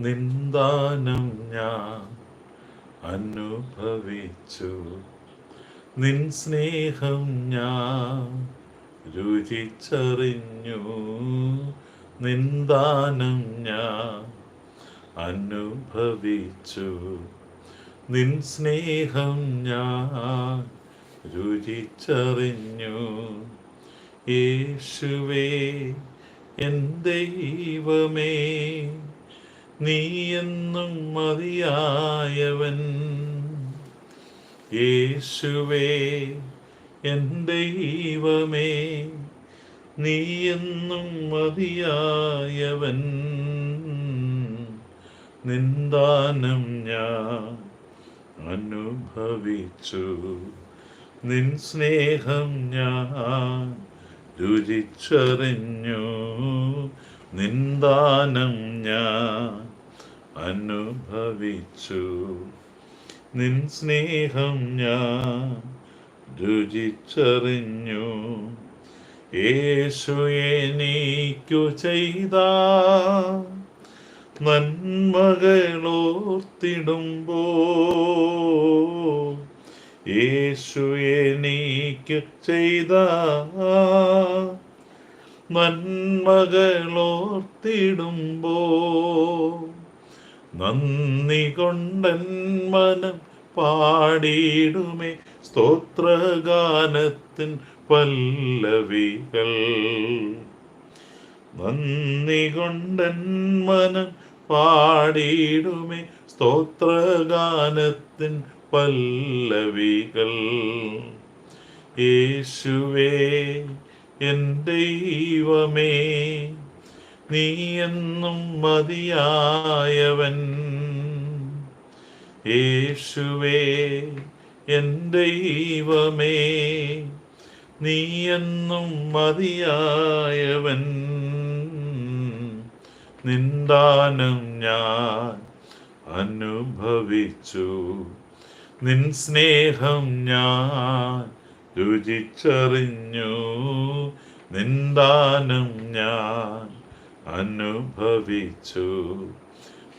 നിന്ദാനം ഞാൻ അനുഭവിച്ചു. നിൻ സ്നേഹം ഞാൻ രുചിച്ചറിഞ്ഞു. നിന്ദാനം ഞാൻ അനുഭവിച്ചു. നിൻ സ്നേഹം ഞാൻ രുചിച്ചറിഞ്ഞു. യേശുവേ എൻ ദൈവമേ നീ എന്നും മതിയായവൻ. യേശുവേ എൻ ദൈവമേ നീ എന്നും മതിയായവൻ. നിന്ദാനം ഞാൻ അനുഭവിച്ചു നിൻ സ്നേഹം ഞാൻ രുചിച്ചറിഞ്ഞു നിന്ദാനം ഞാൻ അനുഭവിച്ചു. നിൻ സ്നേഹം ഞാൻ രുചിച്ചറിഞ്ഞു യേശു എനിക്കു ചെയ്ത നന്മകളോർത്തിടുമ്പോ യേശു എനിക്ക് ചെയ്ത നന്മകളോർത്തിടുമ്പോ നന്ദി കൊണ്ടൻ മനം പാടിയിടുമേ. സ്തോത്രഗാനത്തിൻ പല്ലവികൾ നന്ദി കൊണ്ടൻ മനം പാടിയിടുമേ. സ്തോത്രഗാനത്തിൻ പല്ലവികൾ. യേശുവേ എൻ ദൈവമേ നീ എന്നും മതിയായവൻ. യേശുവേ എൻ ദൈവമേ നീ എന്നും മതിയായവൻ. നിന്ദാനം ഞാൻ അനുഭവിച്ചു. നിൻ സ്നേഹം ഞാൻ രുചിച്ചറിഞ്ഞു. നിന്ദാനം ഞാൻ അനുഭവിച്ചു.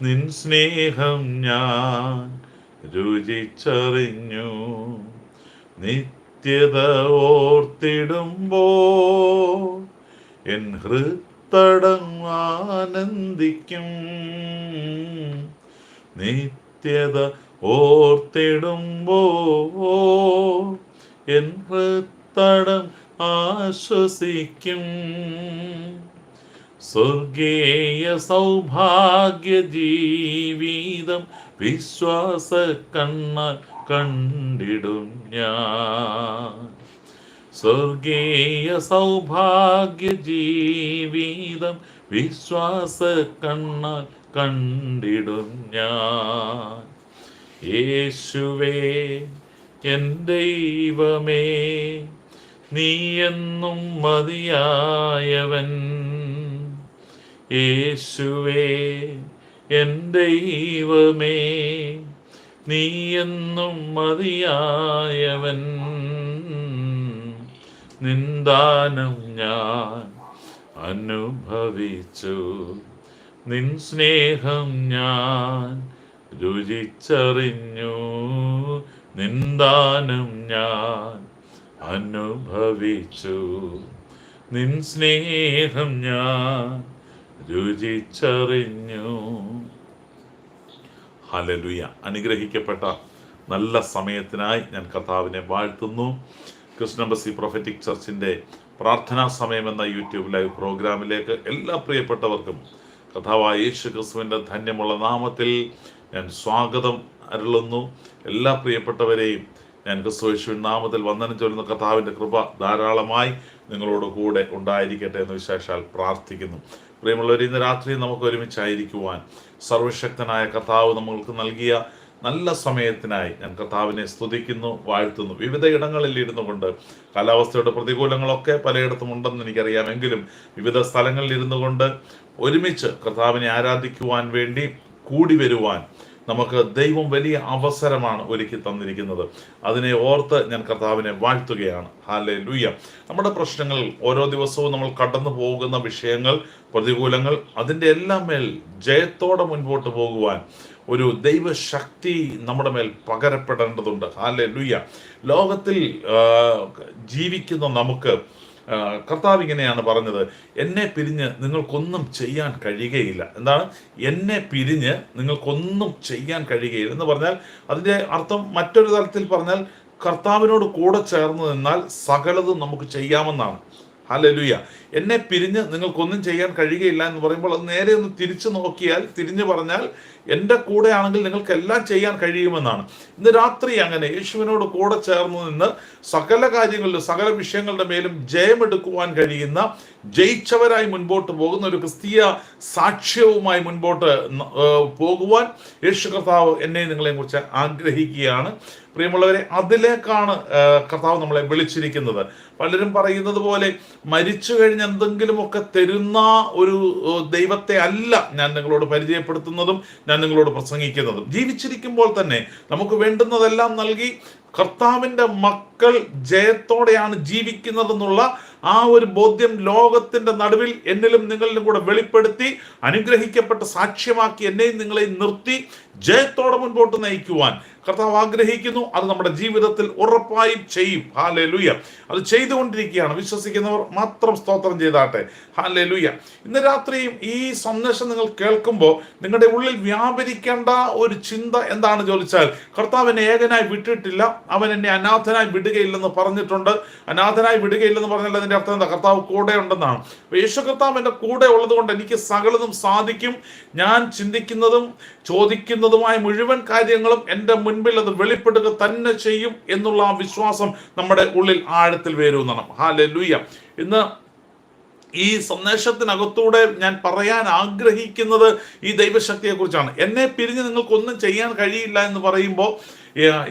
നിൻ സ്നേഹം ഞാൻ രുചിച്ചറിഞ്ഞു. നിത്യത ഓർത്തിടുമ്പോ എൻ ഹൃത്തടം ആനന്ദിക്കും. നിത്യത ഓർത്തിടുമ്പോ എൻ ഹൃത്തടം ആശ്വസിക്കും. സ്വർഗീയ സൗഭാഗ്യ ജീവിതം വിശ്വാസ കണ്ണാൽ കണ്ടിടും ഞാൻ. സ്വർഗീയ സൗഭാഗ്യ ജീവിതം വിശ്വാസ കണ്ണാൽ കണ്ടിടും ഞാൻ. യേശുവേ എൻ ദൈവമേ നീ എന്നും മതിയായവൻ. യേശുവേ എൻ ദൈവമേ നീ എന്നും മതിയായവൻ. നിന്ദാനം ഞാൻ അനുഭവിച്ചു നിൻ സ്നേഹം ഞാൻ രുചിച്ചറിഞ്ഞു നിന്ദാനം ഞാൻ അനുഭവിച്ചു. നിൻ സ്നേഹം ഞാൻ രുചിച്ചറിഞ്ഞു. ഹലലുയ അനുഗ്രഹിക്കപ്പെട്ട നല്ല സമയത്തിനായി ഞാൻ കർത്താവിനെ വാഴ്ത്തുന്നു. കൃഷ്ണബസി പ്രൊഫറ്റിക് ചർച്ചിന്റെ പ്രാർത്ഥനാ സമയം എന്ന യൂട്യൂബ് ലൈവ് പ്രോഗ്രാമിലേക്ക് എല്ലാ പ്രിയപ്പെട്ടവർക്കും കഥാവായ യേശു ക്രിസ്തുവിന്റെ ധന്യമുള്ള നാമത്തിൽ ഞാൻ സ്വാഗതം അരുളുന്നു. എല്ലാ പ്രിയപ്പെട്ടവരെയും ഞാൻ ക്രിസ്തു യേശുവിൻ നാമത്തിൽ വന്ദനം ചൊല്ലുന്ന കഥാവിന്റെ കൃപ ധാരാളമായി നിങ്ങളോട് കൂടെ ഉണ്ടായിരിക്കട്ടെ എന്ന് വിശേഷാൽ പ്രാർത്ഥിക്കുന്നു. പ്രിയമുള്ളവർ ഇന്ന് രാത്രി നമുക്ക് ഒരുമിച്ചായിരിക്കുവാൻ സർവശക്തനായ കർത്താവ് നമ്മൾക്ക് നൽകിയ നല്ല സമയത്തിനായി ഞാൻ കർത്താവിനെ സ്തുതിക്കുന്നു വാഴ്ത്തുന്നു. വിവിധ ഇടങ്ങളിൽ ഇരുന്നു കൊണ്ട് കാലാവസ്ഥയുടെ പ്രതികൂലങ്ങളൊക്കെ പലയിടത്തും ഉണ്ടെന്ന് എനിക്കറിയാമെങ്കിലും വിവിധ സ്ഥലങ്ങളിൽ ഇരുന്നു കൊണ്ട് ഒരുമിച്ച് കർത്താവിനെ ആരാധിക്കുവാൻ വേണ്ടി കൂടി വരുവാൻ നമുക്ക് ദൈവം വലിയ അവസരമാണ് ഒരുക്കി തന്നിരിക്കുന്നത്. അതിനെ ഓർത്ത് ഞാൻ കർത്താവിനെ വാഴ്ത്തുകയാണ്. ഹാലെ ലൂയ നമ്മുടെ പ്രശ്നങ്ങൾ ഓരോ ദിവസവും നമ്മൾ കടന്നു പോകുന്ന വിഷയങ്ങൾ പ്രതികൂലങ്ങൾ അതിന്റെ എല്ലാം മേൽ ജയത്തോടെ മുൻപോട്ട് പോകുവാൻ ഒരു ദൈവശക്തി നമ്മുടെ മേൽ പകരപ്പെടേണ്ടതുണ്ട്. ഹാലെ ലൂയ ലോകത്തിൽ ജീവിക്കുന്ന നമുക്ക് കർത്താവ് ഇങ്ങനെയാണ് പറഞ്ഞത്. എന്നെ പിരിഞ്ഞ് നിങ്ങൾക്കൊന്നും ചെയ്യാൻ കഴിയുകയില്ല. എന്താണ്? എന്നെ പിരിഞ്ഞ് നിങ്ങൾക്കൊന്നും ചെയ്യാൻ കഴിയുകയില്ല എന്ന് പറഞ്ഞാൽ അതിന്റെ അർത്ഥം മറ്റൊരു തരത്തിൽ പറഞ്ഞാൽ കർത്താവിനോട് കൂടെ ചേർന്ന് നിന്നാൽ സകലതും നമുക്ക് ചെയ്യാമെന്നാണ്. ഹല്ലേലൂയ. എന്നെ പിരിഞ്ഞ് നിങ്ങൾക്കൊന്നും ചെയ്യാൻ കഴിയുകയില്ല എന്ന് പറയുമ്പോൾ അത് നേരെ ഒന്ന് തിരിച്ചു നോക്കിയാൽ തിരിഞ്ഞു പറഞ്ഞാൽ എന്റെ കൂടെ ആണെങ്കിൽ നിങ്ങൾക്ക് എല്ലാം ചെയ്യാൻ കഴിയുമെന്നാണ്. ഇന്ന് രാത്രി അങ്ങനെ യേശുവിനോട് കൂടെ ചേർന്ന് നിന്ന് സകല കാര്യങ്ങളിലും സകല വിഷയങ്ങളുടെ മേലും ജയമെടുക്കുവാൻ കഴിയുന്ന ജയിച്ചവരായി മുൻപോട്ട് പോകുന്ന ഒരു ക്രിസ്തീയ സാക്ഷ്യവുമായി മുൻപോട്ട് പോകുവാൻ യേശു കർത്താവ് എന്നെ നിങ്ങളെയും കുറിച്ച് ആഗ്രഹിക്കുകയാണ്. പ്രിയമുള്ളവരെ അതിലേക്കാണ് കർത്താവ് നമ്മളെ വിളിച്ചിരിക്കുന്നത്. പലരും പറയുന്നത് പോലെ മരിച്ചു കഴിഞ്ഞ് എന്തെങ്കിലുമൊക്കെ തരുന്ന ഒരു ദൈവത്തെ അല്ല ഞാൻ നിങ്ങളോട് പരിചയപ്പെടുത്തുന്നതും ഞാൻ നിങ്ങളോട് പ്രസംഗിക്കുന്നതും ജീവിച്ചിരിക്കുമ്പോൾ തന്നെ നമുക്ക് വേണ്ടുന്നതെല്ലാം നൽകി കർത്താവിന്റെ മക്കൾ ജയത്തോടെയാണ് ജീവിക്കുന്നതെന്നുള്ള ആ ഒരു ബോധ്യം ലോകത്തിന്റെ നടുവിൽ എന്നിലും നിങ്ങളിലും കൂടെ വെളിപ്പെടുത്തി അനുഗ്രഹിക്കപ്പെട്ട സാക്ഷ്യമാക്കി എന്നെയും നിങ്ങളെയും നിർത്തി ജയത്തോടെ മുൻപോട്ട് നയിക്കുവാൻ കർത്താവ് ആഗ്രഹിക്കുന്നു. അത് നമ്മുടെ ജീവിതത്തിൽ ഉറപ്പായും ചെയ്യും. ഹാലെ ലുയ അത് ചെയ്തുകൊണ്ടിരിക്കുകയാണ്. വിശ്വസിക്കുന്നവർ മാത്രം സ്തോത്രം ചെയ്താട്ടെ. ഹാലെ ലുയ ഇന്ന് രാത്രിയും ഈ സന്ദേശം നിങ്ങൾ കേൾക്കുമ്പോൾ നിങ്ങളുടെ ഉള്ളിൽ വ്യാപരിക്കേണ്ട ഒരു ചിന്ത എന്താണ് ചോദിച്ചാൽ കർത്താവ് എന്നെ ഏകനായി വിട്ടിട്ടില്ല. അവൻ എന്നെ അനാഥനായി വിടുകയില്ലെന്ന് പറഞ്ഞിട്ടുണ്ട്. അനാഥനായി വിടുകയില്ലെന്ന് പറഞ്ഞാൽ അതിന്റെ അർത്ഥം എന്താ കർത്താവ് കൂടെ ഉണ്ടെന്നാണ്. യേശു കർത്താവ് എന്റെ കൂടെ ഉള്ളത് കൊണ്ട് എനിക്ക് സകലതും സാധിക്കും. ഞാൻ ചിന്തിക്കുന്നതും ചോദിക്കുന്നതുമായ മുഴുവൻ കാര്യങ്ങളും എന്റെ മുൻപിൽ അത് വെളിപ്പെടുക തന്നെ ചെയ്യും എന്നുള്ള ആ വിശ്വാസം നമ്മുടെ ഉള്ളിൽ ആഴത്തിൽ വരുമെന്നാണ് ഹാലെ ലൂയ ഇന്ന് ഈ സന്ദേശത്തിനകത്തൂടെ ഞാൻ പറയാൻ ആഗ്രഹിക്കുന്നത് ഈ ദൈവശക്തിയെ കുറിച്ചാണ് എന്നെ പിരിഞ്ഞ് നിങ്ങൾക്കൊന്നും ചെയ്യാൻ കഴിയില്ല എന്ന് പറയുമ്പോൾ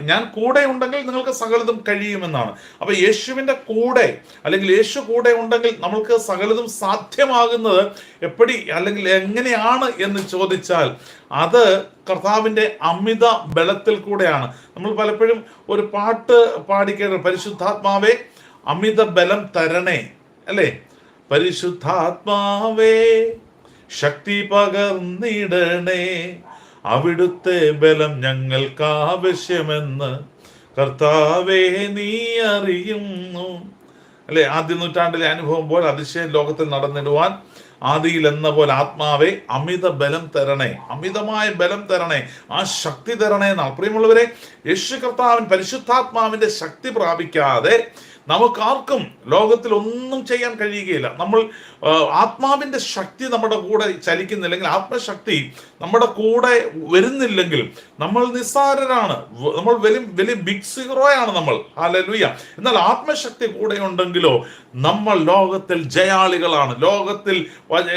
ഞാൻ കൂടെ ഉണ്ടെങ്കിൽ നിങ്ങൾക്ക് സകലതും കഴിയുമെന്നാണ്. അപ്പൊ യേശുവിന്റെ കൂടെ അല്ലെങ്കിൽ യേശു കൂടെ ഉണ്ടെങ്കിൽ നമ്മൾക്ക് സകലതും സാധ്യമാകുന്നത് എപ്പടി അല്ലെങ്കിൽ എങ്ങനെയാണ് എന്ന് ചോദിച്ചാൽ അത് കർത്താവിന്റെ അമിത ബലത്തിൽ കൂടെയാണ്. നമ്മൾ പലപ്പോഴും ഒരു പാട്ട് പാടിക്കേണ്ട പരിശുദ്ധാത്മാവെ അമിത ബലം തരണേ അല്ലേ? പരിശുദ്ധാത്മാവേ ശക്തി പകർന്നിടണേ. അവിടുത്തെ ബലം ഞങ്ങൾക്ക് ആവശ്യമെന്ന് കർത്താവേ നീ അറിയുന്നു. അല്ലെ? ആദ്യ നൂറ്റാണ്ടിലെ അനുഭവം പോലെ അതിശയം ലോകത്തിൽ നടന്നിടുവാൻ ആദിയിൽ എന്ന പോലെ ആത്മാവെ അമിത ബലം തരണേ. അമിതമായ ബലം തരണേ. ആ ശക്തി തരണേ എന്നാണ്. പ്രിയമുള്ളവരെ യേശു കർത്താവിൻ പരിശുദ്ധാത്മാവിന്റെ ശക്തി പ്രാപിക്കാതെ നമുക്കാർക്കും ലോകത്തിൽ ഒന്നും ചെയ്യാൻ കഴിയുകയില്ല. നമ്മൾ ആത്മാവിന്റെ ശക്തി നമ്മുടെ കൂടെ ചലിക്കുന്നില്ലെങ്കിൽ ആത്മശക്തി നമ്മുടെ കൂടെ വരുന്നില്ലെങ്കിൽ നമ്മൾ നിസ്സാരരാണ്. നമ്മൾ വലിയ വലിയ ബിഗ് സീറോയാണ് നമ്മൾ. ഹാലലുയ എന്നാൽ ആത്മശക്തി കൂടെ ഉണ്ടെങ്കിലോ നമ്മൾ ലോകത്തിൽ ജയാളികളാണ്. ലോകത്തിൽ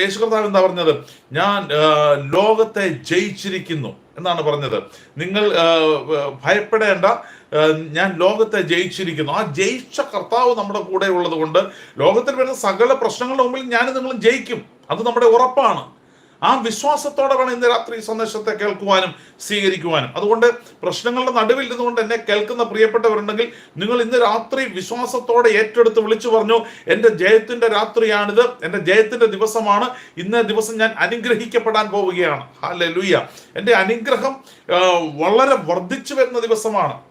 യേശു കർത്താവ് എന്താ പറഞ്ഞത്? ഞാൻ ലോകത്തെ ജയിച്ചിരിക്കുന്നു എന്നാണ് പറഞ്ഞത്. നിങ്ങൾ ഭയപ്പെടേണ്ട. ഞാൻ ലോകത്തെ ജയിച്ചിരിക്കുന്നു. ആ ജയിച്ച കർത്താവ് നമ്മുടെ കൂടെ ഉള്ളത് കൊണ്ട് ലോകത്തിൽ വരുന്ന സകല പ്രശ്നങ്ങളുടെ മുമ്പിൽ ഞാൻ നിങ്ങളും ജയിക്കും. അത് നമ്മുടെ ഉറപ്പാണ്. ആ വിശ്വാസത്തോടെ വേണം ഇന്ന് രാത്രി സന്ദേശത്തെ കേൾക്കുവാനും സ്വീകരിക്കുവാനും. അതുകൊണ്ട് പ്രശ്നങ്ങളുടെ നടുവിൽ ഇരുന്നുകൊണ്ട് എന്നെ കേൾക്കുന്ന പ്രിയപ്പെട്ടവരുണ്ടെങ്കിൽ നിങ്ങൾ ഇന്ന് രാത്രി വിശ്വാസത്തോടെ ഏറ്റെടുത്ത് വിളിച്ചു പറഞ്ഞു എന്റെ ജയത്തിന്റെ രാത്രിയാണിത്. എന്റെ ജയത്തിന്റെ ദിവസമാണ്. ഇന്ന ദിവസം ഞാൻ അനുഗ്രഹിക്കപ്പെടാൻ പോവുകയാണ്. ഹാലെ ലുയ്യ എന്റെ അനുഗ്രഹം വളരെ വർദ്ധിച്ചു വരുന്ന ദിവസമാണ്.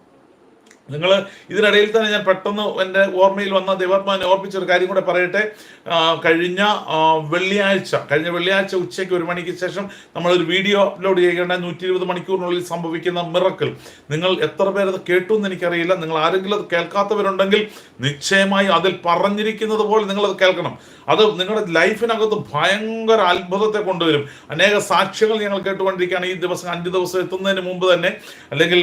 നിങ്ങൾ ഇതിനിടയിൽ തന്നെ ഞാൻ പെട്ടെന്ന് എന്റെ ഓർമ്മയിൽ വന്ന ദൈവാത്മാനെ ഓർപ്പിച്ചൊരു കാര്യം കൂടെ പറയട്ടെ. കഴിഞ്ഞ വെള്ളിയാഴ്ച കഴിഞ്ഞ വെള്ളിയാഴ്ച ഉച്ചയ്ക്ക് ഒരു മണിക്ക് ശേഷം നമ്മളൊരു വീഡിയോ അപ്ലോഡ് ചെയ്യേണ്ട നൂറ്റി ഇരുപത് മണിക്കൂറിനുള്ളിൽ സംഭവിക്കുന്ന മിറക്കിൾ. നിങ്ങൾ എത്ര പേരത് കേട്ടു എന്ന് എനിക്കറിയില്ല. നിങ്ങൾ ആരെങ്കിലും അത് കേൾക്കാത്തവരുണ്ടെങ്കിൽ നിശ്ചയമായി അതിൽ പറഞ്ഞിരിക്കുന്നത് പോലെ നിങ്ങളത് കേൾക്കണം. അത് നിങ്ങളുടെ ലൈഫിനകത്ത് ഭയങ്കര അത്ഭുതത്തെ കൊണ്ടുവരും. അനേക സാക്ഷ്യങ്ങൾ ഞങ്ങൾ കേട്ടുകൊണ്ടിരിക്കുകയാണ്. ഈ ദിവസം അഞ്ച് ദിവസം എത്തുന്നതിന് മുമ്പ് തന്നെ അല്ലെങ്കിൽ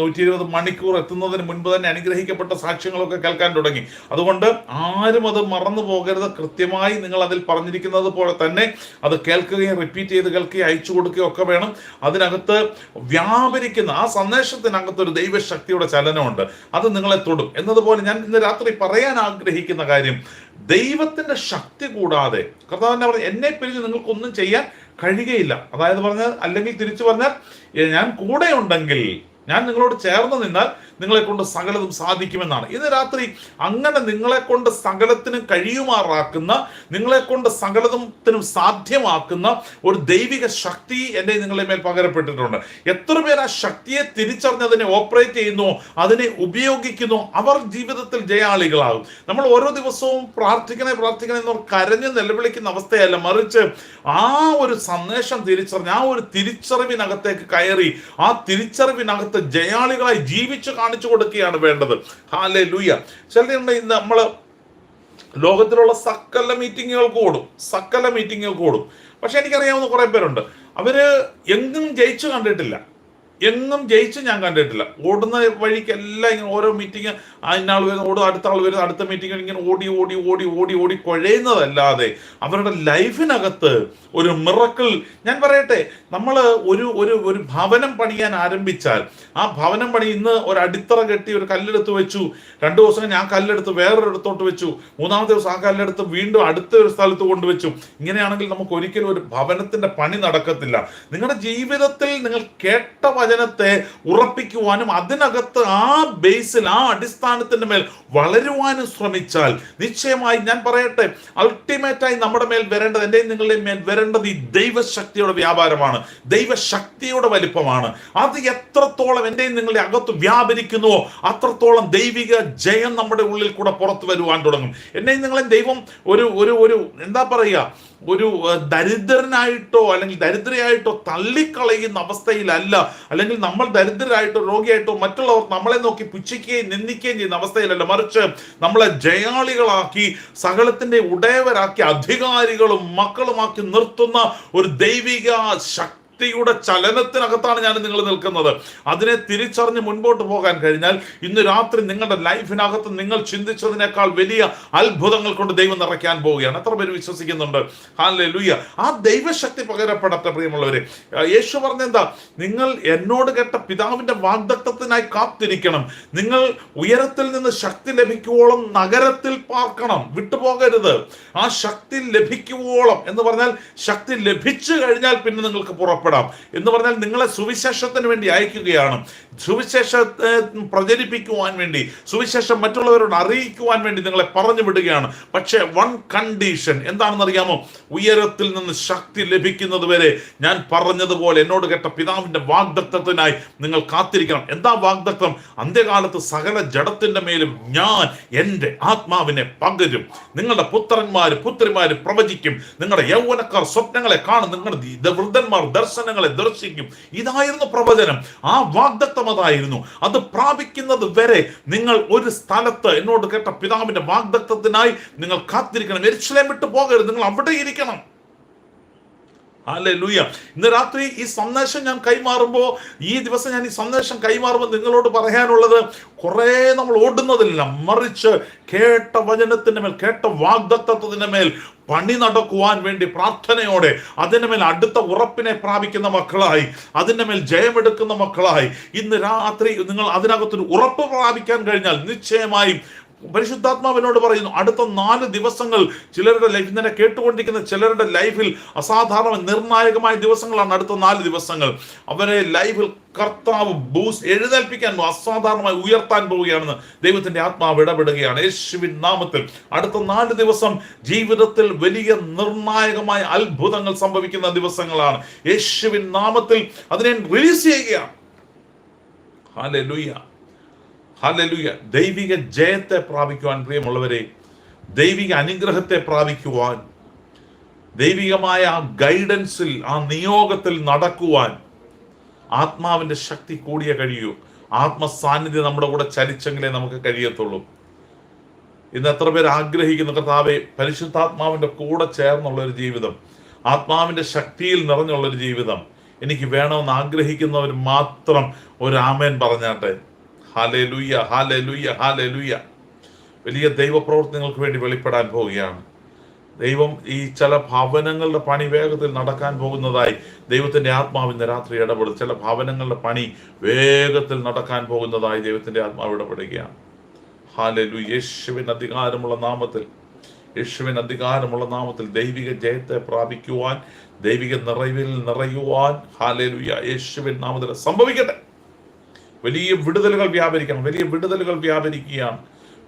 നൂറ്റി ഇരുപത് മണിക്കൂർ എത്തുന്നതിന് മുൻപ് തന്നെ അനുഗ്രഹിക്കപ്പെട്ട സാക്ഷ്യങ്ങളൊക്കെ കേൾക്കാൻ തുടങ്ങി. അതുകൊണ്ട് ആരും അത് മറന്നു പോകരുത്. കൃത്യമായി നിങ്ങൾ അതിൽ പറഞ്ഞിരിക്കുന്നത് പോലെ തന്നെ അത് കേൾക്കുകയും റിപ്പീറ്റ് ചെയ്ത് കേൾക്കുകയും അയച്ചു കൊടുക്കുകയും ഒക്കെ വേണം. അതിനകത്ത് വ്യാപരിക്കുന്ന ആ സന്ദേശത്തിനകത്ത് ഒരു ദൈവശക്തിയുടെ ചലനമുണ്ട്. അത് നിങ്ങളെ തൊടും. എന്നതുപോലെ ഞാൻ ഇന്ന് രാത്രി പറയാൻ ആഗ്രഹിക്കുന്ന കാര്യം ദൈവത്തിന്റെ ശക്തി കൂടാതെ കർത്താവിനെ പറഞ്ഞു എന്നെ പിരിഞ്ഞ് നിങ്ങൾക്കൊന്നും ചെയ്യാൻ കഴിയുകയില്ല. അതായത് പറഞ്ഞാൽ അല്ലെങ്കിൽ തിരിച്ചു പറഞ്ഞാൽ ഞാൻ കൂടെ ഉണ്ടെങ്കിൽ ഞാൻ നിങ്ങളോട് ചേർന്ന് നിന്നാൽ നിങ്ങളെ കൊണ്ട് സകലതും സാധിക്കുമെന്നാണ്. ഇന്ന് രാത്രി അങ്ങനെ നിങ്ങളെ കൊണ്ട് സകലത്തിനും കഴിയുമാറാക്കുന്ന നിങ്ങളെ കൊണ്ട് സകലത്തിനും സാധ്യമാക്കുന്ന ഒരു ദൈവിക ശക്തി എന്റെ നിങ്ങളുടെ മേൽ പകരപ്പെട്ടിട്ടുണ്ട്. എത്ര പേർ ആ ശക്തിയെ തിരിച്ചറിഞ്ഞ് അതിനെ ഓപ്പറേറ്റ് ചെയ്യുന്നു അതിനെ ഉപയോഗിക്കുന്നു അവർ ജീവിതത്തിൽ ജയാളികളാകും. നമ്മൾ ഓരോ ദിവസവും പ്രാർത്ഥിക്കണേ പ്രാർത്ഥിക്കണേ എന്നവർ കരഞ്ഞ് നിലവിളിക്കുന്ന അവസ്ഥയല്ല. മറിച്ച് ആ ഒരു സന്ദേശം തിരിച്ചറിഞ്ഞ് ആ ഒരു തിരിച്ചറിവിനകത്തേക്ക് കയറി ആ തിരിച്ചറിവിനകത്ത് ജയാളികളായി ജീവിച്ചു കാണിച്ചു കൊടുക്കുകയാണ് വേണ്ടത്. ഹാലെ ലൂയ ചിലരുണ്ട് ഇന്ന് നമ്മൾ ലോകത്തിലുള്ള സകല മീറ്റിങ്ങുകൾക്ക് ഓടും സകല മീറ്റിങ്ങുകൾക്ക് ഓടും പക്ഷെ എനിക്കറിയാവുന്ന കുറെ പേരുണ്ട്. അവർ എങ്ങും ജയിച്ചു കണ്ടിട്ടില്ല. എങ്ങും ജയിച്ച് ഞാൻ കണ്ടിട്ടില്ല. ഓടുന്ന വഴിക്കെല്ലാം ഇങ്ങനെ ഓരോ മീറ്റിംഗ് ഇന്നാൾ വരുന്ന ഓടും അടുത്ത ആൾ വരുന്ന അടുത്ത മീറ്റിംഗ് ഇങ്ങനെ ഓടി ഓടി ഓടി ഓടി ഓടി കുഴയുന്നതല്ലാതെ അവരുടെ ലൈഫിനകത്ത് ഒരു മിറക്കിൾ ഞാൻ പറയട്ടെ നമ്മൾ ഒരു ഒരു ഒരു ഭവനം പണിയാൻ ആരംഭിച്ചാൽ ആ ഭവനം പണി ഇന്ന് ഒരു അടിത്തറ കെട്ടി ഒരു കല്ലെടുത്ത് വെച്ചു രണ്ടു ദിവസം ഞാൻ കല്ലെടുത്ത് വേറൊരിടത്തോട്ട് വെച്ചു മൂന്നാമത്തെ ദിവസം ആ കല്ലെടുത്ത് വീണ്ടും അടുത്ത ഒരു സ്ഥലത്ത് കൊണ്ടുവച്ചു. ഇങ്ങനെയാണെങ്കിൽ നമുക്ക് ഒരിക്കലും ഒരു ഭവനത്തിന്റെ പണി നടക്കത്തില്ല. നിങ്ങളുടെ ജീവിതത്തിൽ നിങ്ങൾ കേട്ട വചനത്തെ ഉറപ്പിക്കുവാനും അതിനകത്ത് ആ ബേസിൽ ആ അടിസ്ഥാനത്തിന്റെ മേൽ വളരുവാനും ശ്രമിച്ചാൽ നിശ്ചയമായി ഞാൻ പറയട്ടെ അൾട്ടിമേറ്റായി നമ്മുടെ മേൽ വരേണ്ടത് എന്റെയും നിങ്ങളുടെയും മേൽ വരേണ്ടത് ഈ ദൈവശക്തിയുടെ വ്യാപാരമാണ്. ദൈവശക്തിയുടെ വലിപ്പമാണ്. അത് എത്രത്തോളം എന്റെയും നിങ്ങളുടെ അകത്ത് വ്യാപരിക്കുന്നുവോ അത്രത്തോളം ദൈവിക ജയം നമ്മുടെ ഉള്ളിൽ കൂടെ പുറത്തു വരുവാൻ തുടങ്ങും. എന്നെയും നിങ്ങളെയും ദൈവം ഒരു ഒരു ഒരു എന്താ പറയുക ഒരു ദരിദ്രനായിട്ടോ അല്ലെങ്കിൽ ദരിദ്രയായിട്ടോ തള്ളിക്കളയുന്ന അവസ്ഥയിലല്ല അല്ലെങ്കിൽ നമ്മൾ ദരിദ്രരായിട്ടോ രോഗിയായിട്ടോ മറ്റുള്ളവർ നമ്മളെ നോക്കി പുച്ഛിക്കുകയും നിന്ദിക്കുകയും ചെയ്യുന്ന അവസ്ഥയിലല്ല. മറിച്ച് നമ്മളെ ജയാളികളാക്കി സകലത്തിന്റെ ഉടയവരാക്കി അധികാരികളും മക്കളുമാക്കി നിർത്തുന്ന ഒരു ദൈവിക ശക്തി ശക്തിയുടെ ചലനത്തിനകത്താണ് ഞാൻ നിങ്ങൾ നിൽക്കുന്നത്. അതിനെ തിരിച്ചറിഞ്ഞ് മുൻപോട്ട് പോകാൻ കഴിഞ്ഞാൽ ഇന്ന് രാത്രി നിങ്ങളുടെ ലൈഫിനകത്ത് നിങ്ങൾ ചിന്തിച്ചതിനേക്കാൾ വലിയ അത്ഭുതങ്ങൾ കൊണ്ട് ദൈവം നിറയ്ക്കാൻ പോവുകയാണ്. എത്ര പേര് വിശ്വസിക്കുന്നുണ്ട്? ഹാലെ ലുയ്യ ആ ദൈവശക്തി പകരപ്പെടട്ടെ പ്രിയമുള്ളവരെ. യേശു പറഞ്ഞെന്താ? നിങ്ങൾ എന്നോട് കേട്ട പിതാവിന്റെ വാഗ്ദത്വത്തിനായി കാത്തിരിക്കണം. നിങ്ങൾ ഉയരത്തിൽ നിന്ന് ശക്തി ലഭിക്കുവോളം നഗരത്തിൽ പാർക്കണം. വിട്ടുപോകരുത്. ആ ശക്തി ലഭിക്കുവോളം എന്ന് പറഞ്ഞാൽ ശക്തി ലഭിച്ചു കഴിഞ്ഞാൽ പിന്നെ നിങ്ങൾക്ക് പുറപ്പെടാം. എന്ന് പറഞ്ഞാൽ നിങ്ങളെ സുവിശേഷത്തിന് വേണ്ടി അയക്കുകയാണ്. സുവിശേഷത്തെ പ്രചരിപ്പിക്കുവാൻ വേണ്ടി സുവിശേഷം മറ്റുള്ളവരോട് അറിയിക്കുവാൻ വേണ്ടി നിങ്ങളെ പറഞ്ഞു വിടുകയാണ്. പക്ഷേ വൺ കണ്ടീഷൻ എന്താണെന്ന് അറിയാമോ ഉയരത്തിൽ നിന്ന് ശക്തി ലഭിക്കുന്നത് വരെ ഞാൻ പറഞ്ഞതുപോലെ എന്നോട് കേട്ട പിതാവിന്റെ വാഗ്ദത്വത്തിനായി നിങ്ങൾ കാത്തിരിക്കണം. എന്താ വാഗ്ദത്വം അന്ത്യകാലത്ത് സകല ജഡത്തിന്റെ മേലും ഞാൻ എന്റെ ആത്മാവിനെ പകരും. നിങ്ങളുടെ പുത്രന്മാര് പുത്രിമാര് പ്രവചിക്കും. നിങ്ങളുടെ യൗവനക്കാർ സ്വപ്നങ്ങളെ കാണും. നിങ്ങളുടെ വൃദ്ധന്മാർ വൃദ്ധന്മാർ ദർശനങ്ങളെ ദർശിക്കും. ഇതായിരുന്നു പ്രവചനം. ആ വാഗ്ദത്തം അതായിരുന്നു. അത് പ്രാപിക്കുന്നത് വരെ നിങ്ങൾ ഒരു സ്ഥലത്ത് എന്നോട് കേട്ട പിതാവിന്റെ വാഗ്ദത്തത്തിനായി നിങ്ങൾ കാത്തിരിക്കണം. എരിശിലേം വിട്ടു പോകരുത്. നിങ്ങൾ അവിടെ ഇരിക്കണം. അല്ലെ ലൂയ ഇന്ന് രാത്രി ഈ സന്ദേശം ഞാൻ കൈമാറുമ്പോൾ ഈ ദിവസം ഞാൻ ഈ സന്ദേശം കൈമാറുമ്പോൾ നിങ്ങളോട് പറയാനുള്ളത് കുറേ നമ്മൾ ഓടുന്നതില്ല മറിച്ച് കേട്ട വചനത്തിന്റെ മേൽ കേട്ട വാഗ്ദത്തത്തിന്റെ മേൽ പണി നടക്കുവാൻ വേണ്ടി പ്രാർത്ഥനയോടെ അതിന്റെ മേൽ അടുത്ത ഉറപ്പിനെ പ്രാപിക്കുന്ന മക്കളായി അതിന്റെ മേൽ ജയമെടുക്കുന്ന മക്കളായി. ഇന്ന് രാത്രി നിങ്ങൾ അതിനകത്തൊരു ഉറപ്പ് പ്രാപിക്കാൻ കഴിഞ്ഞാൽ നിശ്ചയമായും പരിശുദ്ധാത്മാവിനോട് പറയുന്നു അടുത്ത നാല് ദിവസങ്ങൾ ചിലരുടെ ലൈഫ് ഇന്നലെ കേട്ടുകൊണ്ടിരിക്കുന്ന ചിലരുടെ ലൈഫിൽ അസാധാരണ നിർണായകമായ ദിവസങ്ങളാണ് അടുത്ത നാല് ദിവസങ്ങൾ. അവരെ ലൈഫിൽ കർത്താവ് ബൂസ് എഴുന്നേൽപ്പിക്കാൻ അസാധാരണമായി ഉയർത്താൻ പോവുകയാണെന്ന് ദൈവത്തിന്റെ ആത്മാവ് ഇടപെടുകയാണ്. യേശുവിൻ നാമത്തിൽ അടുത്ത നാല് ദിവസം ജീവിതത്തിൽ വലിയ നിർണായകമായ അത്ഭുതങ്ങൾ സംഭവിക്കുന്ന ദിവസങ്ങളാണ്. യേശുവിൻ നാമത്തിൽ അതിനെ റിലീസ് ചെയ്യുകയാണ്. ഹല്ലേലൂയ. ദൈവിക ജയത്തെ പ്രാപിക്കുവാൻ പ്രിയമുള്ളവരെ ദൈവിക അനുഗ്രഹത്തെ പ്രാപിക്കുവാൻ ദൈവികമായ ആ ഗൈഡൻസിൽ ആ നിയോഗത്തിൽ നടക്കുവാൻ ആത്മാവിന്റെ ശക്തി കൂടിയ കഴിയൂ. ആത്മസാന്നിധ്യം നമ്മുടെ കൂടെ ചലിച്ചെങ്കിലേ നമുക്ക് കഴിയത്തുള്ളൂ. ഇന്ന് എത്ര പേർ ആഗ്രഹിക്കുന്ന? കർത്താവെ പരിശുദ്ധാത്മാവിന്റെ കൂടെ ചേർന്നുള്ളൊരു ജീവിതം ആത്മാവിന്റെ ശക്തിയിൽ നിറഞ്ഞുള്ളൊരു ജീവിതം എനിക്ക് വേണമെന്ന് ആഗ്രഹിക്കുന്നവർ മാത്രം ഒരു ആമേൻ പറഞ്ഞാട്ടെ. ഹാലേ ലുയ്യ ഹാലലുയ്യ ഹാലേ ലുയ്യ വലിയ ദൈവപ്രവർത്തനങ്ങൾക്ക് വേണ്ടി വെളിപ്പെടാൻ പോവുകയാണ്. ദൈവം ഈ ചില ഭവനങ്ങളുടെ പണി വേഗത്തിൽ നടക്കാൻ പോകുന്നതായി ദൈവത്തിന്റെ ആത്മാവ് ഇന്ന് രാത്രി ഇടപെടും. ചില ഭവനങ്ങളുടെ പണി വേഗത്തിൽ നടക്കാൻ പോകുന്നതായി ദൈവത്തിന്റെ ആത്മാവ് ഇടപെടുകയാണ്. ഹാലലു യേശുവിൻ അധികാരമുള്ള നാമത്തിൽ യേശുവിൻ അധികാരമുള്ള നാമത്തിൽ ദൈവിക ജയത്തെ പ്രാപിക്കുവാൻ ദൈവിക നിറവിൽ നിറയുവാൻ ഹാലലുയ. യേശുവിൻ നാമത്തിൽ സംഭവിക്കട്ടെ. വലിയ വിടുതലുകൾ വ്യാപരിക്കണം വലിയ വിടുതലുകൾ വ്യാപരിക്കുകയാണ്.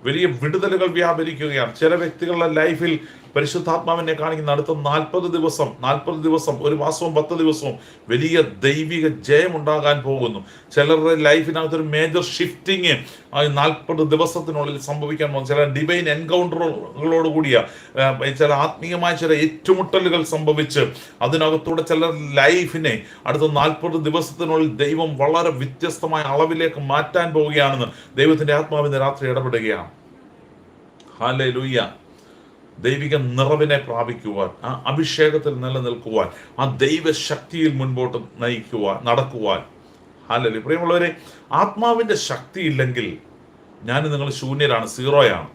വലിയ വിടുതലുകൾ വ്യാപരിക്കുകയാണ്. ചില വ്യക്തികളുടെ ലൈഫിൽ പരിശുദ്ധാത്മാവിനെ കാണിക്കുന്ന അടുത്ത നാൽപ്പത് ദിവസം നാൽപ്പത് ദിവസം ഒരു മാസവും പത്ത് ദിവസവും വലിയ ദൈവിക ജയം ഉണ്ടാകാൻ പോകുന്നു. ചിലരുടെ ലൈഫിനകത്ത് ഒരു മേജർ ഷിഫ്റ്റിങ് നാൽപ്പത് ദിവസത്തിനുള്ളിൽ സംഭവിക്കാൻ പോകുന്നു. ചില ഡിവൈൻ എൻകൗണ്ടറുകളോട് കൂടിയ ചില ആത്മീയമായ ചില ഏറ്റുമുട്ടലുകൾ സംഭവിച്ച് അതിനകത്തൂടെ ചില ലൈഫിനെ അടുത്ത നാൽപ്പത് ദിവസത്തിനുള്ളിൽ ദൈവം വളരെ വ്യത്യസ്തമായ അളവിലേക്ക് മാറ്റാൻ പോവുകയാണെന്ന് ദൈവത്തിന്റെ ആത്മാവിന്റെ രാത്രി ഇടപെടുകയാണ്. ഹാലേ ദൈവിക നിറവിനെ പ്രാപിക്കുവാൻ ആ അഭിഷേകത്തിൽ നിലനിൽക്കുവാൻ ആ ദൈവശക്തിയിൽ മുൻപോട്ട് നയിക്കുവാൻ നടക്കുവാൻ. ഹാലലി പ്രിയമുള്ളവരെ ആത്മാവിന്റെ ശക്തി ഇല്ലെങ്കിൽ ഞാൻ നിങ്ങൾ ശൂന്യരാണ് സീറോയാണ്.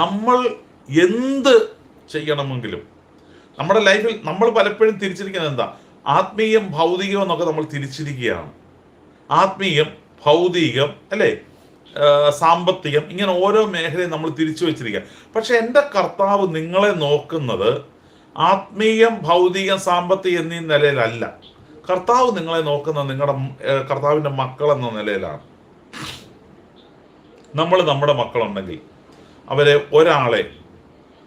നമ്മൾ എന്ത് ചെയ്യണമെങ്കിലും നമ്മുടെ ലൈഫിൽ നമ്മൾ പലപ്പോഴും തിരിച്ചിരിക്കുന്നത് എന്താ? ആത്മീയം ഭൗതികം എന്നൊക്കെ നമ്മൾ തിരിച്ചിരിക്കുകയാണ്. ആത്മീയം ഭൗതികം അല്ലേ? സാമ്പത്തികം ഇങ്ങനെ ഓരോ മേഖലയും നമ്മൾ തിരിച്ചു വെച്ചിരിക്കുക പക്ഷെ എന്റെ കർത്താവ് നിങ്ങളെ നോക്കുന്നത് ആത്മീയം ഭൗതികം സാമ്പത്തികം എന്നീ നിലയിലല്ല. കർത്താവ് നിങ്ങളെ നോക്കുന്നത് നിങ്ങളുടെ കർത്താവിന്റെ മക്കൾ എന്ന നിലയിലാണ്. നമ്മൾ നമ്മുടെ മക്കളുണ്ടെങ്കിൽ അവരെ ഒരാളെ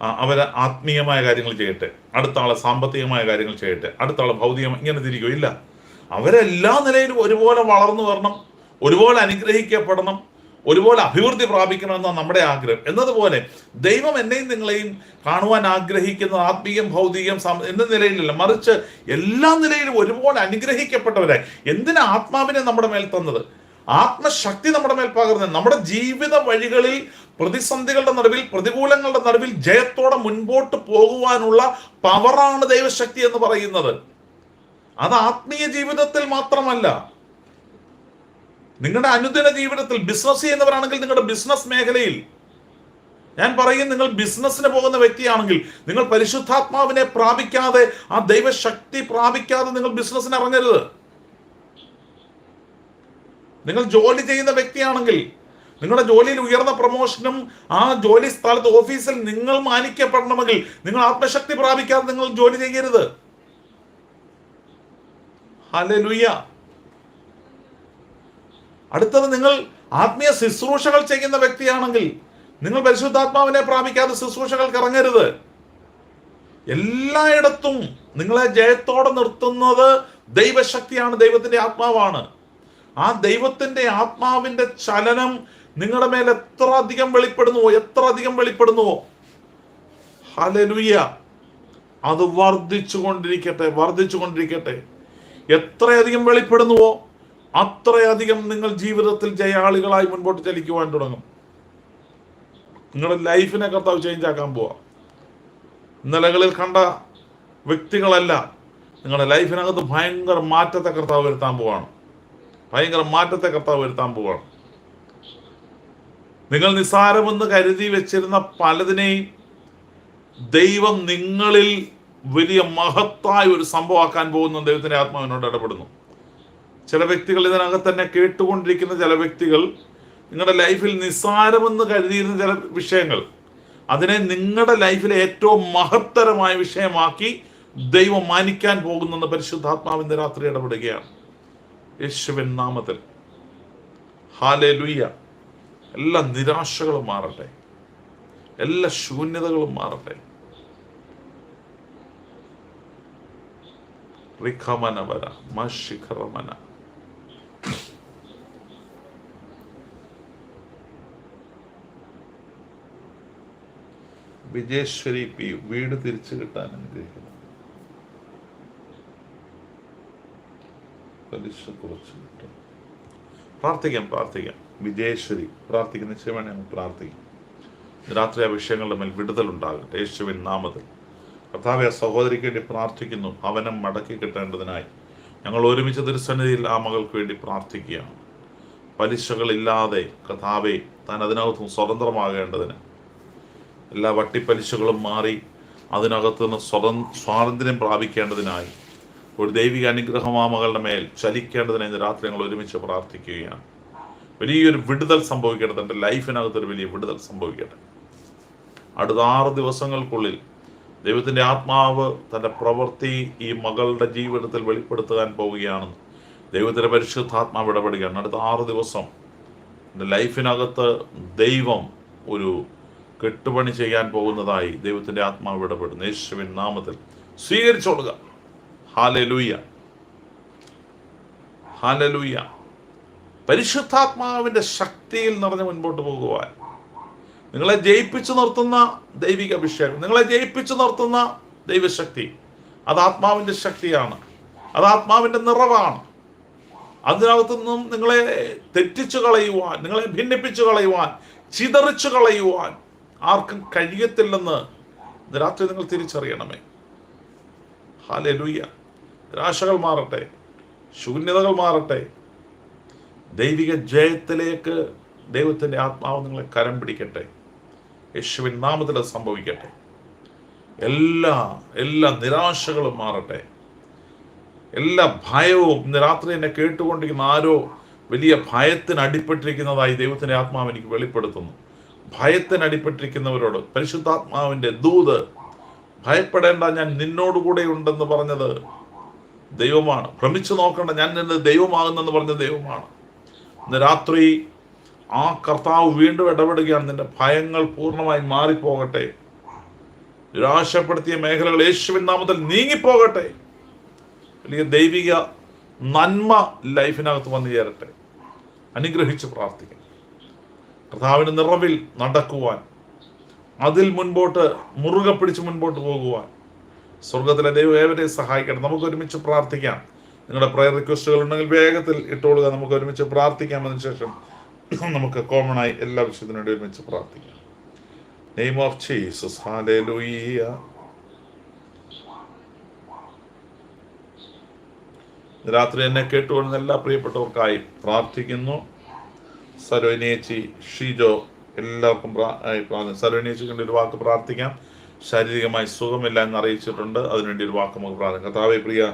അവരെ ആത്മീയമായ കാര്യങ്ങൾ ചെയ്യട്ടെ. അടുത്ത ആളെ സാമ്പത്തികമായ കാര്യങ്ങൾ ചെയ്യട്ടെ. അടുത്ത ആളെ ഭൗതികം ഇങ്ങനെ തിരിക്കും? ഇല്ല. അവരെല്ലാ നിലയിലും ഒരുപോലെ വളർന്നു വരണം ഒരുപോലെ അനുഗ്രഹിക്കപ്പെടണം. ഒരുപോലെ അഭിവൃദ്ധി പ്രാപിക്കണമെന്നാണ് നമ്മുടെ ആഗ്രഹം. എന്നതുപോലെ ദൈവം എന്നെയും നിങ്ങളെയും കാണുവാൻ ആഗ്രഹിക്കുന്നത് ആത്മീയം ഭൗതികം എന്ന നിലയിലല്ല മറിച്ച് എല്ലാ നിലയിലും ഒരുപോലെ അനുഗ്രഹിക്കപ്പെട്ടവരെ എന്തിനാ ആത്മാവിനെ നമ്മുടെ മേൽ തന്നത്? ആത്മശക്തി നമ്മുടെ മേൽ പകർന്നത്. നമ്മുടെ ജീവിത വഴികളിൽ പ്രതിസന്ധികളുടെ നടുവിൽ പ്രതികൂലങ്ങളുടെ നടുവിൽ ജയത്തോടെ മുൻപോട്ട് പോകുവാനുള്ള പവറാണ് ദൈവശക്തി എന്ന് പറയുന്നത്. അത് ആത്മീയ ജീവിതത്തിൽ മാത്രമല്ല. നിങ്ങളുടെ അനുദിന ജീവിതത്തിൽ ബിസിനസ് ചെയ്യുന്നവരാണെങ്കിൽ നിങ്ങളുടെ ബിസിനസ് മേഖലയിൽ. ഞാൻ പറയും നിങ്ങൾ ബിസിനസ്സിന് പോകുന്ന വ്യക്തിയാണെങ്കിൽ നിങ്ങൾ പരിശുദ്ധാത്മാവിനെ പ്രാപിക്കാതെ ആ ദൈവശക്തി പ്രാപിക്കാതെ നിങ്ങൾ ബിസിനസ്സിന് ഇറങ്ങരുത്. നിങ്ങൾ ജോലി ചെയ്യുന്ന വ്യക്തിയാണെങ്കിൽ നിങ്ങളുടെ ജോലിയിൽ ഉയർന്ന പ്രൊമോഷനും ആ ജോലി സ്ഥലത്ത് ഓഫീസിൽ നിങ്ങൾ മാനിക്കപ്പെടണമെങ്കിൽ നിങ്ങൾ ആത്മശക്തി പ്രാപിക്കാതെ നിങ്ങൾ ജോലി ചെയ്യരുത്. ഹല്ലേലൂയ അടുത്തത് നിങ്ങൾ ആത്മീയ ശുശ്രൂഷകൾ ചെയ്യുന്ന വ്യക്തിയാണെങ്കിൽ നിങ്ങൾ പരിശുദ്ധാത്മാവിനെ പ്രാപിക്കാതെ ശുശ്രൂഷകൾക്ക് ഇറങ്ങരുത്. എല്ലായിടത്തും നിങ്ങളെ ജയത്തോടെ നിർത്തുന്നത് ദൈവശക്തിയാണ് ദൈവത്തിന്റെ ആത്മാവാണ്. ആ ദൈവത്തിന്റെ ആത്മാവിന്റെ ചലനം നിങ്ങളുടെ മേൽ എത്ര അധികം വെളിപ്പെടുന്നുവോ എത്ര അധികം വെളിപ്പെടുന്നുവോ. ഹലലുയ്യ അത് വർദ്ധിച്ചു കൊണ്ടിരിക്കട്ടെ വർദ്ധിച്ചു കൊണ്ടിരിക്കട്ടെ എത്രയധികം വെളിപ്പെടുന്നുവോ അത്രയധികം നിങ്ങൾ ജീവിതത്തിൽ ജയാളികളായി മുൻപോട്ട് ചലിക്കുവാൻ തുടങ്ങും. നിങ്ങളുടെ ലൈഫിനെ കർത്താവ് ചേഞ്ച് ആക്കാൻ പോവാ. നിലകളിൽ കണ്ട വ്യക്തികളല്ല നിങ്ങളുടെ ലൈഫിനകത്ത് ഭയങ്കര മാറ്റത്തെ കർത്താവ് വരുത്താൻ പോവാണ്. ഭയങ്കര മാറ്റത്തെ കർത്താവ് വരുത്താൻ പോവാണ്. നിങ്ങൾ നിസ്സാരമെന്ന് കരുതി വെച്ചിരുന്ന പലതിനെയും ദൈവം നിങ്ങളിൽ വലിയ മഹത്തായ ഒരു സംഭവമാക്കാൻ പോകുന്ന ദൈവത്തിന്റെ ആത്മാവിനോട് ഇടപെടുന്നു. ചില വ്യക്തികൾ ഇതിനകത്ത് തന്നെ കേട്ടുകൊണ്ടിരിക്കുന്ന ചില വ്യക്തികൾ നിങ്ങളുടെ ലൈഫിൽ നിസ്സാരമെന്ന് കരുതിയിരുന്ന ചില വിഷയങ്ങൾ അതിനെ നിങ്ങളുടെ ലൈഫിലെ ഏറ്റവും മഹത്തരമായ വിഷയമാക്കി ദൈവം മാനിക്കാൻ പോകുന്നെന്ന് പരിശുദ്ധാത്മാവിന്റെ രാത്രി ഇടപെടുകയാണ്. യേശുവിൻ നാമത്തിൽ. ഹാലേ ലുയ്യ എല്ലാ നിരാശകളും മാറട്ടെ. എല്ലാ ശൂന്യതകളും മാറട്ടെ. റിഖമന വര മഷിഖറമന. വിജേശ്വരി പി വീട് തിരിച്ചു കിട്ടാൻ അനുഗ്രഹിക്കുന്നു. പലിശ കുറച്ച് കിട്ടും. പ്രാർത്ഥിക്കാം പ്രാർത്ഥിക്കാം. വിജയേശ്വരി പ്രാർത്ഥിക്കുന്ന ഞങ്ങൾ പ്രാർത്ഥിക്കും. രാത്രി ആ വിഷയങ്ങളുടെ മേൽ വിടുതൽ ഉണ്ടാകട്ടെ. യേശുവിൻ നാമത്തിൽ. കർത്താവെ സഹോദരിക്ക് വേണ്ടി പ്രാർത്ഥിക്കുന്നു. അവനം മടക്കി കിട്ടേണ്ടതിനായി. ഞങ്ങൾ ഒരുമിച്ച് തിരുസന്നിധിയിൽ ആ മകൾക്ക് വേണ്ടി പ്രാർത്ഥിക്കുകയാണ്. പലിശകളില്ലാതെ കഥാവെ താൻ അതിനകത്തും സ്വതന്ത്രമാകേണ്ടതിന് എല്ലാ വട്ടിപ്പലിശകളും മാറി അതിനകത്ത് നിന്ന് സ്വതന് സ്വാതന്ത്ര്യം പ്രാപിക്കേണ്ടതിനായി ഒരു ദൈവിക അനുഗ്രഹം ആ മകളുടെ മേൽ ചലിക്കേണ്ടതിനായി ഇന്ന് രാത്രി ഞങ്ങൾ ഒരുമിച്ച് പ്രാർത്ഥിക്കുകയാണ്. വലിയൊരു വിടുതൽ സംഭവിക്കട്ടെ തന്റെ ലൈഫിനകത്ത് ഒരു വലിയ വിടുതൽ സംഭവിക്കട്ടെ. അടുത്ത ആറ് ദിവസങ്ങൾക്കുള്ളിൽ ദൈവത്തിന്റെ ആത്മാവ് തന്റെ പ്രവൃത്തി ഈ മകളുടെ ജീവിതത്തിൽ വെളിപ്പെടുത്താൻ പോവുകയാണെന്ന് ദൈവത്തിന്റെ പരിശുദ്ധാത്മാവ് ഇടപെടുകയാണ്. അടുത്ത ആറ് ദിവസം എന്റെ ലൈഫിനകത്ത് ദൈവം ഒരു കെട്ടുപണി ചെയ്യാൻ പോകുന്നതായി ദൈവത്തിന്റെ ആത്മാവ് ഇടപെടുന്നു. യേശുവിൻ നാമത്തിൽ സ്വീകരിച്ചോളുക. ഹാലലൂയ ഹാലലൂയ പരിശുദ്ധാത്മാവിന്റെ ശക്തിയിൽ നിറഞ്ഞ് മുൻപോട്ട് പോകുവാൻ. നിങ്ങളെ ജയിപ്പിച്ചു നിർത്തുന്ന ദൈവിക അഭിഷേകം നിങ്ങളെ ജയിപ്പിച്ചു നിർത്തുന്ന ദൈവശക്തി അത് ആത്മാവിന്റെ ശക്തിയാണ് അത് ആത്മാവിന്റെ നിറവാണ്. അതിനകത്തു നിന്നും നിങ്ങളെ തെറ്റിച്ചു കളയുവാൻ നിങ്ങളെ ഭിന്നിപ്പിച്ചു കളയുവാൻ ചിതറിച്ചു കളയുവാൻ ആർക്കും കഴിയത്തില്ലെന്ന് രാത്രി നിങ്ങൾ തിരിച്ചറിയണമേ. ഹാലെ ലൂയ്യ നിരാശകൾ മാറട്ടെ ശൂന്യതകൾ മാറട്ടെ. ദൈവിക ജയത്തിലേക്ക് ദൈവത്തിന്റെ ആത്മാവ് നിങ്ങളെ കരം പിടിക്കട്ടെ. യേശുവിൻ നാമത്തിൽ അത് സംഭവിക്കട്ടെ. എല്ലാ എല്ലാ നിരാശകളും മാറട്ടെ. എല്ലാ ഭയവും ഇന്ന് രാത്രി എന്നെ കേട്ടുകൊണ്ടിരിക്കുന്ന ആരോ വലിയ ഭയത്തിന് അടിപ്പെട്ടിരിക്കുന്നതായി ദൈവത്തിന്റെ ആത്മാവ് എനിക്ക് വെളിപ്പെടുത്തുന്നു. ഭയത്തിന് അടിപ്പെട്ടിരിക്കുന്നവരോട് പരിശുദ്ധാത്മാവിന്റെ ദൂത് ഭയപ്പെടേണ്ട ഞാൻ നിന്നോടുകൂടെ ഉണ്ടെന്ന് പറഞ്ഞത് ദൈവമാണ്. ഭ്രമിച്ചു നോക്കേണ്ട ഞാൻ നിന്ന് ദൈവമാകുന്നെന്ന് പറഞ്ഞ ദൈവമാണ്. ഇന്ന് രാത്രി ആ കർത്താവ് വീണ്ടും ഇടപെടുകയാണ്. നിന്റെ ഭയങ്ങൾ പൂർണമായി മാറിപ്പോകട്ടെ. നിരാശപ്പെടുത്തിയ മേഖലകൾ യേശുവിൻ നാമത്തിൽ നീങ്ങിപ്പോകട്ടെ. അല്ലെങ്കിൽ ദൈവിക നന്മ ലൈഫിനകത്ത് വന്നു ചേരട്ടെ. അനുഗ്രഹിച്ച് പ്രാർത്ഥിക്കണം കർത്താവിന് നിറവിൽ നടക്കുവാൻ അതിൽ മുൻപോട്ട് മുറുകെ പിടിച്ച് മുൻപോട്ട് പോകുവാൻ. സ്വർഗത്തിലെ ദൈവം ഏവരെയും സഹായിക്കണം നമുക്ക് ഒരുമിച്ച് പ്രാർത്ഥിക്കാം. നിങ്ങളുടെ പ്രയർ റിക്വസ്റ്റുകൾ ഉണ്ടെങ്കിൽ വേഗത്തിൽ ഇട്ടോളുക. നമുക്ക് ഒരുമിച്ച് പ്രാർത്ഥിക്കാം. അതിനുശേഷം നമുക്ക് കോമൺ ആയി എല്ലാ വിഷയത്തിനും ഒരുമിച്ച് പ്രാർത്ഥിക്കാം. നെയിം ഓഫ് ജീസസ് രാത്രി എന്നെ കേട്ടുകൊള്ളുന്ന എല്ലാ പ്രിയപ്പെട്ടവർക്കായി പ്രാർത്ഥിക്കുന്നു. സരോനേച്ചി ഷീജോ എല്ലാവർക്കും പ്രാർത്ഥന വേണ്ടി ഒരു വാക്ക് പ്രാർത്ഥിക്കാം. ശാരീരികമായി സുഖമില്ല എന്ന് അറിയിച്ചിട്ടുണ്ട് അതിനുവേണ്ടി ഒരു വാക്ക് നമുക്ക് പ്രാർത്ഥിക്കാം. കർത്താവെ പ്രിയ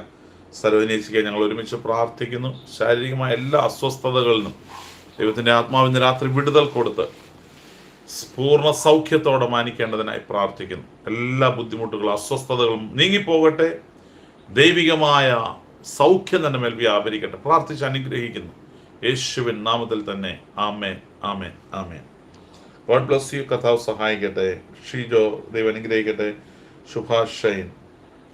സരോനേച്ചിക്ക് ഞങ്ങൾ ഒരുമിച്ച് പ്രാർത്ഥിക്കുന്നു. ശാരീരികമായ എല്ലാ അസ്വസ്ഥതകളിൽ നിന്നും ദൈവത്തിന്റെ ആത്മാവിന് രാത്രി വിടുതൽ കൊടുത്ത് പൂർണ സൗഖ്യത്തോടെ മാനിക്കേണ്ടതിനായി പ്രാർത്ഥിക്കുന്നു. എല്ലാ ബുദ്ധിമുട്ടുകളും അസ്വസ്ഥതകളും നീങ്ങിപ്പോകട്ടെ. ദൈവികമായ സൗഖ്യം തന്നെ മേൽ വ്യാപരിക്കട്ടെ. പ്രാർത്ഥിച്ച് അനുഗ്രഹിക്കുന്നു. യേശുവിൻ നാമത്തിൽ തന്നെ. ആമേൻ ആമേൻ ആമേൻ. ഗോഡ് ബ്ലസ് യു കഥാവ് സഹായിക്കട്ടെ. ഷീജോ ദൈവം അനുഗ്രഹിക്കട്ടെ. ഷൈൻ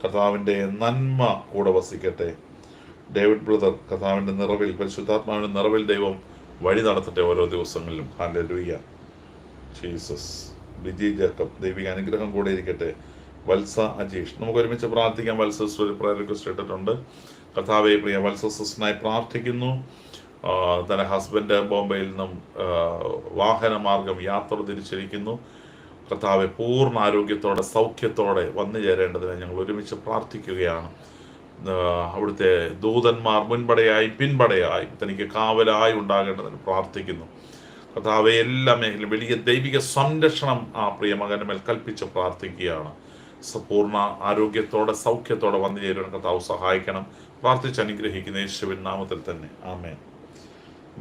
കഥാവിന്റെ നന്മ കൂടെ വസിക്കട്ടെ. ഡേവിഡ് ബ്രദർ കഥാവിന്റെ നിറവിൽ പരിശുദ്ധാത്മാവിന്റെ നിറവിൽ ദൈവം വഴി നടത്തട്ടെ ഓരോ ദിവസങ്ങളിലും. ഹാലലൂയ്യ ജീസസ് ബിജി ജേക്കബ് ദൈവിക അനുഗ്രഹം കൂടെ ഇരിക്കട്ടെ. വത്സ അജീഷ് നമുക്ക് ഒരുമിച്ച് പ്രാർത്ഥിക്കാം. വത്സസ് ഒരു പ്രയർ റിക്വസ്റ്റ് ഇട്ടിട്ടുണ്ട്. കഥാവെ പ്രിയ വത്സ പ്രാർത്ഥിക്കുന്നു. ആ, തന്റെ ഹസ്ബൻഡ് ബോംബെയിൽ നിന്നും വാഹനമാർഗം യാത്ര തിരിച്ചിരിക്കുന്നു. കർത്താവെ പൂർണ ആരോഗ്യത്തോടെ സൗഖ്യത്തോടെ വന്നു ചേരേണ്ടതിനെ ഞങ്ങൾ ഒരുമിച്ച് പ്രാർത്ഥിക്കുകയാണ്. അവിടുത്തെ ദൂതന്മാർ മുൻപടയായി പിൻപടയായി തനിക്ക് കാവലായി ഉണ്ടാകേണ്ടതിന് പ്രാർത്ഥിക്കുന്നു. കർത്താവെ എല്ലാ മേഖലയും വലിയ ദൈവിക സംരക്ഷണം ആ പ്രിയ മകന്റെ മേൽ കൽപ്പിച്ച് പ്രാർത്ഥിക്കുകയാണ്. പൂർണ ആരോഗ്യത്തോടെ സൗഖ്യത്തോടെ വന്നു ചേരുവാൻ കർത്താവ് സഹായിക്കണം. പ്രാർത്ഥിച്ച് അനുഗ്രഹിക്കുന്ന യേശുവിൻ നാമത്തിൽ തന്നെ. ആമേൻ.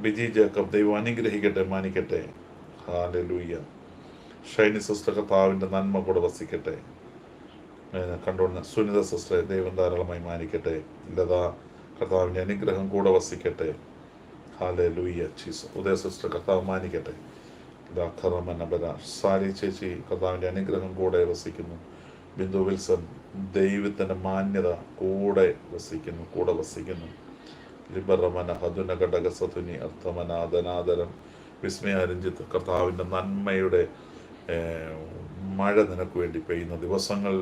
ബിജി ജേക്കബ് ദൈവം അനുഗ്രഹിക്കട്ടെ മാനിക്കട്ടെ. ഹാലലൂയ്യ ഷൈനി സിസ്റ്റർ കർത്താവിന്റെ നന്മ കൂടെ വസിക്കട്ടെ. കണ്ടുകൊണ്ട് സുനിത സിസ്റ്ററെ ദൈവം ധാരാളമായി മാനിക്കട്ടെ. ലതാ കർത്താവിന്റെ അനുഗ്രഹം കൂടെ വസിക്കട്ടെ. ഹാലെ ലൂയ്യ ചീസ് ഉദയ സിസ്റ്റർ കർത്താവ് മാനിക്കട്ടെ. സാരി ചേച്ചി കർത്താവിന്റെ അനുഗ്രഹം കൂടെ വസിക്കുന്നു. ബിന്ദു വിൽസൺ ദൈവത്തിന്റെ മാന്യത കൂടെ വസിക്കുന്നു കൂടെ വസിക്കുന്നു. ലിബറമന ഹതുന അർത്ഥമന അധനാദരം. വിസ്മയ രഞ്ജിത്ത് കർത്താവിന്റെ നന്മയുടെ മഴ നിനക്ക് വേണ്ടി പെയ്യുന്ന ദിവസങ്ങൾ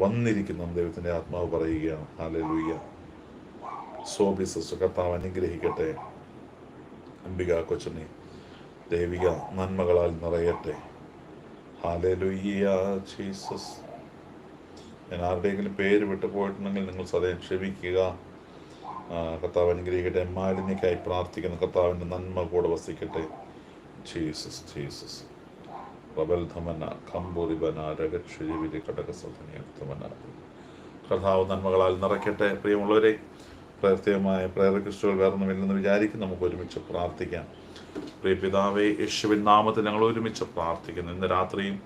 വന്നിരിക്കുന്ന ദൈവത്തിന്റെ ആത്മാവ് പറയുകയാണ്. ഹാലലൂയ്യ സോബി സിസ്റ്റർ കർത്താവ് അനുഗ്രഹിക്കട്ടെ. അംബിക കൊച്ചനെ ദൈവിക നന്മകളാൽ നിറയട്ടെ. ഹാലലുയ്യ ജീസസ്. ഞാൻ ആരുടെയെങ്കിലും പേര് വിട്ടു പോയിട്ടുണ്ടെങ്കിൽ നിങ്ങൾ സദയം ക്ഷമിക്കുക. കർത്താവ് അനുഗ്രഹിക്കട്ടെ. മാലിന്യക്കായി പ്രാർത്ഥിക്കുന്ന കർത്താവിന്റെ നന്മ കൂടെ വസിക്കട്ടെ. Jesus Jesus. പ്രബൽധമന കമ്പൂരിബന രഗക്ഷുരിവിരി കടകസധനിയർത്ഥമന കർത്താവ് നന്മകളാൽ നിറയ്ക്കട്ടെ. പ്രിയമുള്ളവരെ പ്രത്യേകമായ ക്രിസ്റ്റുകൾ വേറൊന്നുമില്ലെന്ന് വിചാരിക്കും നമുക്ക് ഒരുമിച്ച് പ്രാർത്ഥിക്കാം. പ്രിയ പിതാവേ യേശുവിൻ നാമത്തിൽ ഞങ്ങൾ ഒരുമിച്ച് പ്രാർത്ഥിക്കുന്നു. ഇന്ന് രാത്രിയും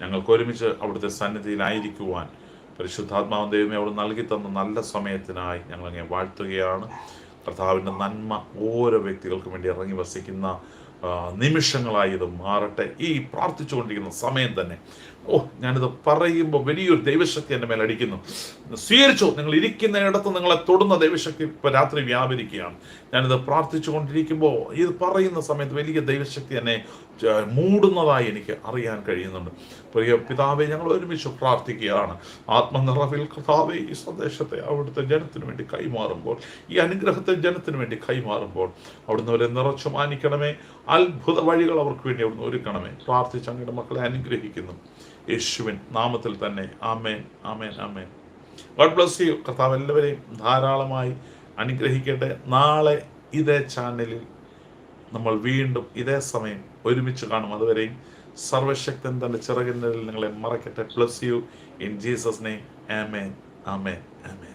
ഞങ്ങൾക്ക് ഒരുമിച്ച് അവിടുത്തെ സന്നിധിയിലായിരിക്കുവാൻ പരിശുദ്ധാത്മാവൻ ദൈവമേ അവിടെ നൽകി തന്ന നല്ല സമയത്തിനായി ഞങ്ങൾ അങ്ങനെ വാഴ്ത്തുകയാണ്. കർത്താവിന്റെ നന്മ ഓരോ വ്യക്തികൾക്കും വേണ്ടി ഇറങ്ങി വസിക്കുന്ന നിമിഷങ്ങളായി ഇത് മാറട്ടെ. ഈ പ്രാർത്ഥിച്ചുകൊണ്ടിരിക്കുന്ന സമയം തന്നെ ഓ ഞാനിത് പറയുമ്പോൾ വലിയൊരു ദൈവശക്തി എന്റെ മേൽ അടിക്കുന്നു. സ്വീകരിച്ചു നിങ്ങൾ ഇരിക്കുന്ന ഇടത്ത് നിങ്ങളെ തൊടുന്ന ദൈവശക്തി ഇപ്പോൾ രാത്രി വ്യാപരിക്കുകയാണ്. ഞാനിത് പ്രാർത്ഥിച്ചു കൊണ്ടിരിക്കുമ്പോൾ ഇത് പറയുന്ന സമയത്ത് വലിയ ദൈവശക്തി എന്നെ മൂടുന്നതായി എനിക്ക് അറിയാൻ കഴിയുന്നുണ്ട്. പ്രിയ പിതാവെ ഞങ്ങൾ ഒരുമിച്ച് പ്രാർത്ഥിക്കുകയാണ്. ആത്മനിറവിൽ കർത്താവെ ഈ സന്ദേശത്തെ അവിടുത്തെ ജനത്തിന് വേണ്ടി കൈമാറുമ്പോൾ ഈ അനുഗ്രഹത്തെ ജനത്തിന് വേണ്ടി കൈമാറുമ്പോൾ അവിടുന്ന് അവരെ നിറച്ചു മാനിക്കണമേ. അത്ഭുത വഴികൾ അവർക്ക് വേണ്ടി അവിടുന്ന് ഒരുക്കണമേ. പ്രാർത്ഥിച്ച് അങ്ങയുടെ മക്കളെ അനുഗ്രഹിക്കുന്നു. യേശുവിൻ നാമത്തിൽ തന്നെ. ആമേൻ ആമേൻ ആമേൻ. ഗോഡ് ബ്ലസ് യു കർത്താവ് എല്ലാവരെയും ധാരാളമായി അനുഗ്രഹിക്കട്ടെ. നാളെ ഇതേ ചാനലിൽ നമ്മൾ വീണ്ടും ഇതേ സമയം ഒരുമിച്ച് കാണും. അതുവരെയും സർവശക്തൻ തന്റെ ചിറകിന്റെ നിങ്ങളെ മറക്കട്ടെ. Bless you in Jesus name ആമേൻ ആമേൻ ആമേൻ.